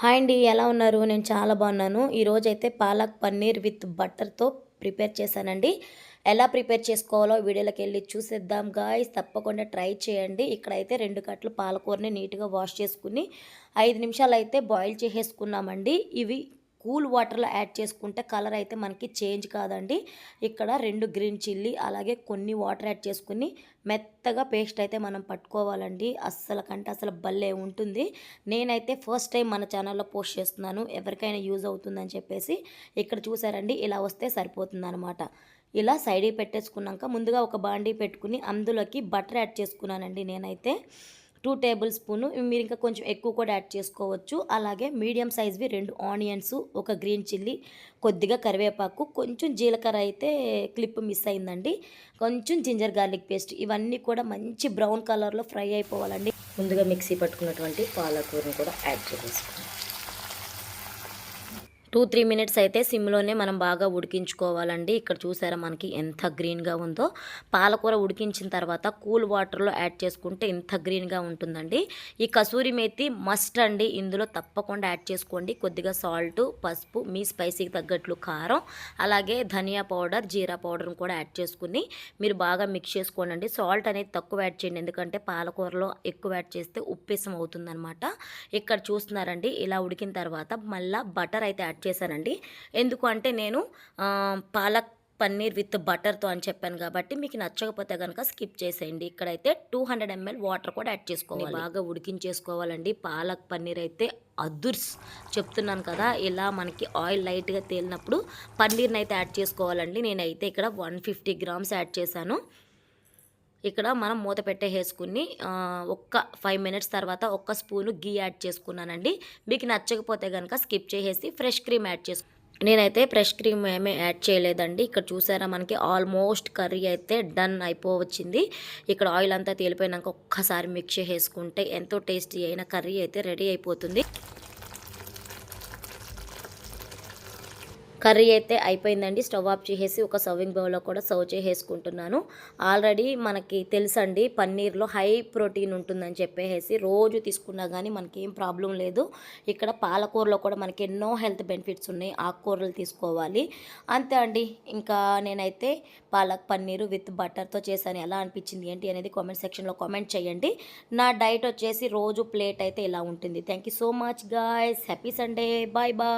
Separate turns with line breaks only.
Hi అండి ఎలా ఉన్నారు? నేను చాలా బాగున్నాను. ఈరోజు అయితే పాలక్ పన్నీర్ విత్ బటర్తో ప్రిపేర్ చేశానండి. ఎలా ప్రిపేర్ చేసుకోవాలో వీడియోలోకి వెళ్ళి చూసేద్దాం గాయస్. తప్పకుండా ట్రై చేయండి. ఇక్కడైతే రెండు కట్టలు పాలకూరని నీట్గా వాష్ చేసుకుని ఐదు నిమిషాలు అయితే బాయిల్ చేసేసుకున్నామండి. ఇవి కూల్ వాటర్లో యాడ్ చేసుకుంటే కలర్ అయితే మనకి చేంజ్ కాదండి. ఇక్కడ రెండు గ్రీన్ చిల్లీ అలాగే కొన్ని వాటర్ యాడ్ చేసుకుని మెత్తగా పేస్ట్ అయితే మనం పట్టుకోవాలండి. అస్సలు కంటే అసలు భలే ఉంటుంది. నేనైతే ఫస్ట్ టైం మన ఛానల్లో పోస్ట్ చేస్తున్నాను. ఎవరికైనా యూజ్ అవుతుందని చెప్పేసి ఇక్కడ చూసారండి. ఇలా వస్తే సరిపోతుంది అనమాట ఇలా సైడ్కి పెట్టేసుకున్నాక ముందుగా ఒక బాండీ పెట్టుకుని అందులోకి బటర్ యాడ్ చేసుకున్నానండి నేనైతే. Two tablespoon. మీరు ఇంకా కొంచెం ఎక్కువ కూడా యాడ్ చేసుకోవచ్చు. అలాగే మీడియం సైజ్వి రెండు ఆనియన్స్ ఒక గ్రీన్ చిల్లీ కొద్దిగా కరివేపాకు కొంచెం జీలకర్ర అయితే క్లిప్ మిస్ అయిందండి. కొంచెం జింజర్ గార్లిక్ పేస్ట్ ఇవన్నీ కూడా మంచి బ్రౌన్ కలర్లో ఫ్రై అయిపోవాలండి. ముందుగా మిక్సీ పట్టుకున్నటువంటి పాలకూరను కూడా యాడ్ చేసుకోవాలి. టూ త్రీ మినిట్స్ అయితే సిమ్లోనే మనం బాగా ఉడికించుకోవాలండి. ఇక్కడ చూసారా మనకి ఎంత గ్రీన్గా ఉందో. పాలకూర ఉడికించిన తర్వాత కూల్ వాటర్లో యాడ్ చేసుకుంటే ఇంత గ్రీన్గా ఉంటుందండి. ఈ కసూరి మేతి మస్ట్ అండి. ఇందులో తప్పకుండా యాడ్ చేసుకోండి. కొద్దిగా సాల్ట్ పసుపు మీ స్పైసీకి తగ్గట్లు కారం అలాగే ధనియా పౌడర్ జీరా పౌడర్ని కూడా యాడ్ చేసుకుని మీరు బాగా మిక్స్ చేసుకోండి సాల్ట్ అనేది తక్కువ యాడ్ చేయండి. ఎందుకంటే పాలకూరలో ఎక్కువ యాడ్ చేస్తే ఉప్పేసం అవుతుందన్నమాట. ఇక్కడ చూస్తున్నారండి. ఇలా ఉడికిన తర్వాత మళ్ళీ బటర్ అయితే యాడ్ చేశానండి. ఎందుకు అంటే నేను పాలక్ పన్నీర్ విత్ బటర్తో అని చెప్పాను కాబట్టి మీకు నచ్చకపోతే కనుక స్కిప్ చేసేయండి. ఇక్కడైతే టూ హండ్రెడ్ ఎంఎల్ వాటర్ కూడా యాడ్ చేసుకోవాలి. బాగా ఉడికించేసుకోవాలండి. పాలక్ పన్నీర్ అయితే అదుర్స్ చెప్తున్నాను కదా ఇలా మనకి ఆయిల్ లైట్గా తేలినప్పుడు పన్నీర్ని అయితే యాడ్ చేసుకోవాలండి. నేనైతే ఇక్కడ వన్ ఫిఫ్టీ గ్రామ్స్ యాడ్ చేశాను. ఇక్కడ మనం మూత పెట్టేసుకుని ఒక్క ఫైవ్ మినిట్స్ తర్వాత ఒక్క స్పూను గీ యాడ్ చేసుకున్నానండి. మీకు నచ్చకపోతే కనుక స్కిప్ చేసేసి ఫ్రెష్ క్రీమ్ యాడ్ చేసుకు నేనైతే ఫ్రెష్ క్రీమ్ ఏమీ యాడ్ చేయలేదండి. ఇక్కడ చూసారా మనకి ఆల్మోస్ట్ కర్రీ అయితే డన్ అయిపోవచ్చింది. ఇక్కడ ఆయిల్ అంతా తేలిపోయినాక ఒక్కసారి మిక్స్ చేసుకుంటే ఎంతో టేస్టీ అయిన కర్రీ అయితే రెడీ అయిపోతుంది. కర్రీ అయితే అయిపోయిందండి. స్టవ్ ఆఫ్ చేసేసి ఒక సర్వింగ్ బౌల్లో కూడా సర్వ్ చేసేసుకుంటున్నాను. ఆల్రెడీ మనకి తెలుసండి పన్నీర్లో హై ప్రోటీన్ ఉంటుందని చెప్పేసి రోజు తీసుకున్నా కానీ మనకి ఏం ప్రాబ్లం లేదు. ఇక్కడ పాలకూరలో కూడా మనకి ఎన్నో హెల్త్ బెనిఫిట్స్ ఉన్నాయి. ఆకుకూరలు తీసుకోవాలి. అంతే అండి. ఇంకా నేనైతే పాలక్ పన్నీరు విత్ బటర్తో చేశాను. ఎలా అనిపించింది ఏంటి అనేది కామెంట్ సెక్షన్లో కామెంట్ చేయండి. నా డైట్ వచ్చేసి రోజు ప్లేట్ అయితే ఇలా ఉంటుంది. Thank so much guys. Happy Sunday. Bye bye.